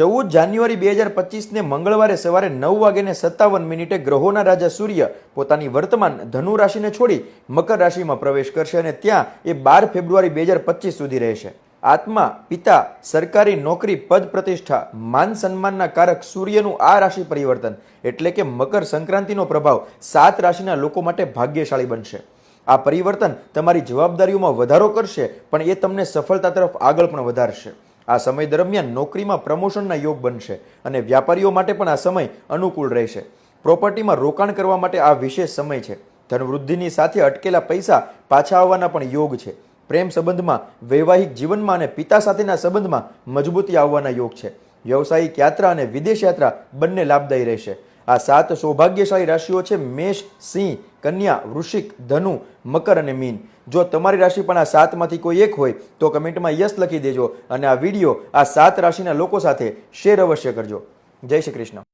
ચૌદ જાન્યુઆરી બે હજાર પચીસને મંગળવારે સવારે નવ વાગ્યાને સત્તાવન મિનિટે ગ્રહોના રાજા સૂર્ય પોતાની વર્તમાન ધનુ રાશિને છોડી મકર રાશિમાં પ્રવેશ કરશે અને ત્યાં એ બાર ફેબ્રુઆરી બે હજાર પચીસ સુધી રહેશે. આત્મા, પિતા, સરકારી નોકરી, પદ પ્રતિષ્ઠા, માન સન્માનના કારક સૂર્યનું આ રાશિ પરિવર્તન એટલે કે મકર સંક્રાંતિનો પ્રભાવ સાત રાશિના લોકો માટે ભાગ્યશાળી બનશે. આ પરિવર્તન તમારી જવાબદારીઓમાં વધારો કરશે, પણ એ તમને સફળતા તરફ આગળ પણ વધારશે. આ સમય દરમિયાન નોકરીમાં પ્રમોશનના યોગ બનશે અને વ્યાપારીઓ માટે પણ આ સમય અનુકૂળ રહેશે. પ્રોપર્ટીમાં રોકાણ કરવા માટે આ વિશેષ સમય છે. ધનવૃદ્ધિની સાથે અટકેલા પૈસા પાછા આવવાના પણ યોગ છે. પ્રેમ સંબંધમાં, વૈવાહિક જીવનમાં અને પિતા સાથેના સંબંધમાં મજબૂતી આવવાના યોગ છે. વ્યવસાયિક યાત્રા અને વિદેશ યાત્રા બંને લાભદાયી રહેશે. આ સાત સૌભાગ્યશાળી રાશિઓ છે મેષ, સિંહ, કન્યા, વૃશ્ચિક, ધનુ, મકર અને મીન. જો તમારી રાશિ પણ આ સાતમાંથી કોઈ એક હોય, તો કમેન્ટમાં યસ લખી દેજો અને આ વીડિયો આ સાત રાશિના લોકો સાથે શેર અવશ્ય કરજો. જય શ્રી કૃષ્ણ.